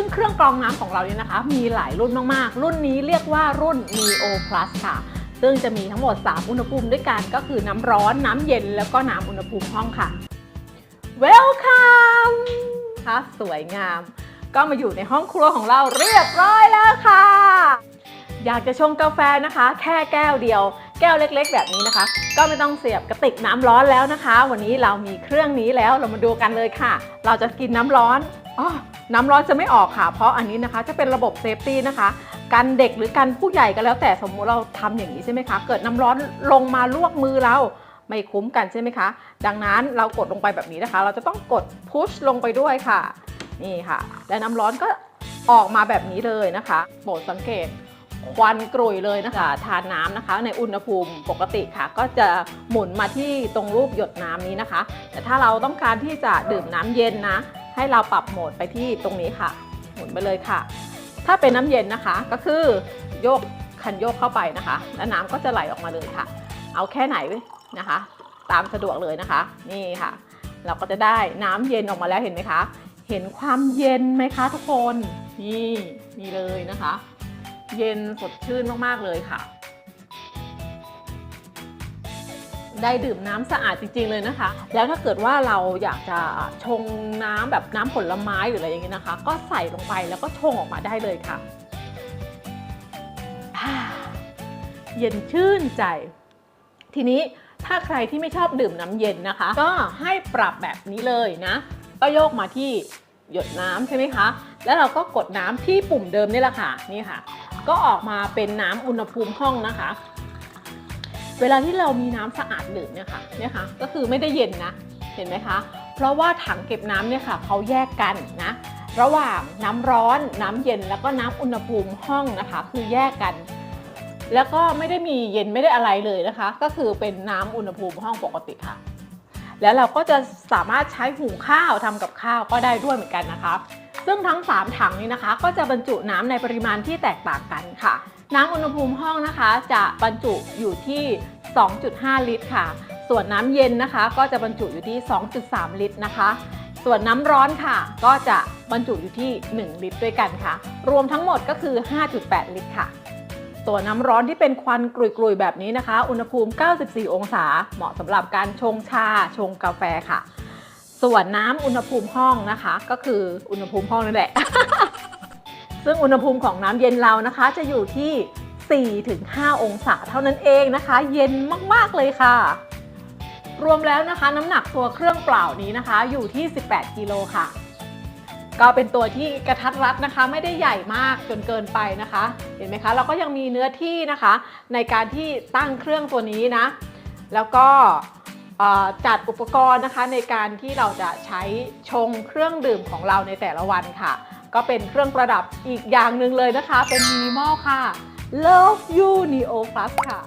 ซึ่งเครื่องกรองน้ำของเราเนี่ยนะคะ มีหลายรุ่นมากๆ รุ่นนี้เรียกว่ารุ่น Neo Plus ค่ะ ซึ่งจะมีทั้งหมด 3 อุณหภูมิด้วยกันก็คือน้ำร้อนน้ำเย็นแล้วก็น้ำอุณหภูมิห้องค่ะ Welcome ค่ะสวยงาม ก็มาอยู่ในห้องครัวของเราเรียบร้อยแล้วค่ะ อยากจะชงกาแฟนะคะ แค่แก้วเดียว แก้วเล็กๆ แบบนี้นะคะ ก็ไม่ต้องเสียบกระติกน้ำร้อนแล้วนะคะ วันนี้เรามีเครื่องนี้แล้วเรามาดูกันเลยค่ะ เราจะกินน้ำร้อน น้ำร้อนจะไม่ออกค่ะ เพราะอันนี้นะคะจะเป็นระบบเซฟตี้นะคะกันเด็กหรือกันผู้ใหญ่ก็แล้วแต่สมมุติเราทำอย่างนี้ใช่ไหมคะ เกิดน้ำร้อนลงมาลวกมือเราไม่คุ้มกันใช่ไหมคะ ดังนั้นเรากดลงไปแบบนี้นะคะ เราจะต้องกดพุชลงไปด้วยค่ะ นี่ค่ะ และน้ำร้อนก็ออกมาแบบนี้เลยนะคะโปรดสังเกตควันกรุ่ยเลยนะคะ ทานน้ำนะคะ ในอุณหภูมิปกติค่ะ ก็จะหมุนมาที่ตรงรูปหยดน้ำนี้นะคะ แต่ถ้าเราต้องการที่จะดื่มน้ำเย็นนะ ให้เราปรับโหมดไปที่ตรงนี้ค่ะ หมุนไปเลยค่ะ ถ้าเป็นน้ำเย็นนะคะ ก็คือโยกคันโยกเข้าไปนะคะ แล้วน้ำก็จะไหลออกมาเลยค่ะ เอาแค่ไหนนะคะ ตามสะดวกเลยนะคะ นี่ค่ะ เราก็จะได้น้ำเย็นออกมาแล้วเห็นไหมคะ เห็นความเย็นไหมคะทุกคน นี่นี่เลยนะคะ เย็นสดชื่นมากๆเลยค่ะ ได้ดื่มน้ำสะอาดจริง ๆ เลยนะคะ แล้วถ้าเกิดว่าเราอยากจะชงน้ำแบบน้ำผลไม้หรืออะไรอย่างนี้นะคะ ก็ใส่ลงไปแล้วก็ชงออกมาได้เลยค่ะ เย็นชื่นใจ ทีนี้ถ้าใครที่ไม่ชอบดื่มน้ำเย็นนะคะ ก็ให้ปรับแบบนี้เลยนะ ก็โยกมาที่หยดน้ำใช่ไหมคะ แล้วเราก็กดน้ำที่ปุ่มเดิมนี่แหละค่ะ นี่ค่ะ ก็ออกมาเป็นน้ำอุณหภูมิห้องนะคะ เวลาที่เรามีน้ำสะอาดดื่มเนี่ยค่ะเนี่ยค่ะก็คือไม่ได้เย็นนะเห็นไหมคะ เพราะว่าถังเก็บน้ำเนี่ยค่ะเขาแยกกันนะระหว่างน้ำร้อนน้ำเย็นแล้วก็น้ำอุณหภูมิห้องนะคะ คือแยกกัน แล้วก็ไม่ได้มีเย็นไม่ได้อะไรเลยนะคะ ก็คือเป็นน้ำอุณหภูมิห้องปกติค่ะ แล้วเราก็จะสามารถใช้หุงข้าวทำกับข้าวก็ได้ด้วยเหมือนกันนะคะ ซึ่งทั้ง 3 ถังนี้นะคะ ก็จะบรรจุน้ำในปริมาณที่แตกต่างกันค่ะ น้ำอุณหภูมิห้องนะคะ จะบรรจุอยู่ที่ 2.5 ลิตรค่ะ ส่วนน้ำเย็นนะคะ ก็จะบรรจุอยู่ที่ 2.3 ลิตรนะคะ ส่วนน้ำร้อนค่ะ ก็จะบรรจุอยู่ที่ 1 ลิตรด้วยกันค่ะ รวมทั้งหมดก็คือ 5.8 ลิตรค่ะ ตัวน้ำร้อนที่เป็นควันกรุยๆ แบบนี้นะคะ อุณหภูมิ 94 องศา เหมาะสำหรับการชงชา ชงกาแฟค่ะ ส่วนน้ำอุณหภูมิห้องนะคะ ก็คืออุณหภูมิห้องนั่นแหละ ซึ่งอุณหภูมิของน้ำเย็นเรานะคะ จะอยู่ที่ 4-5 องศาเท่านั้นเองนะคะ เย็นมากๆเลยค่ะ รวมแล้วนะคะน้ำหนักตัวเครื่องเปล่านี้นะคะ อยู่ที่ 18 กิโลค่ะ ก็เป็นตัวที่กระทัดรัดนะคะ ไม่ได้ใหญ่มากจนเกินไปนะคะ เห็นไหมคะ เราก็ยังมีเนื้อที่นะคะ ในการที่ตั้งเครื่องตัวนี้นะ แล้วก็จัดอุปกรณ์นะคะในการที่เราจะใช้ชงเครื่องดื่มของเราในแต่ละวันค่ะ ก็เป็นเครื่องประดับอีกอย่างหนึ่งเลยนะคะ เป็นมินิมอลค่ะ Love You Neo Plus ค่ะ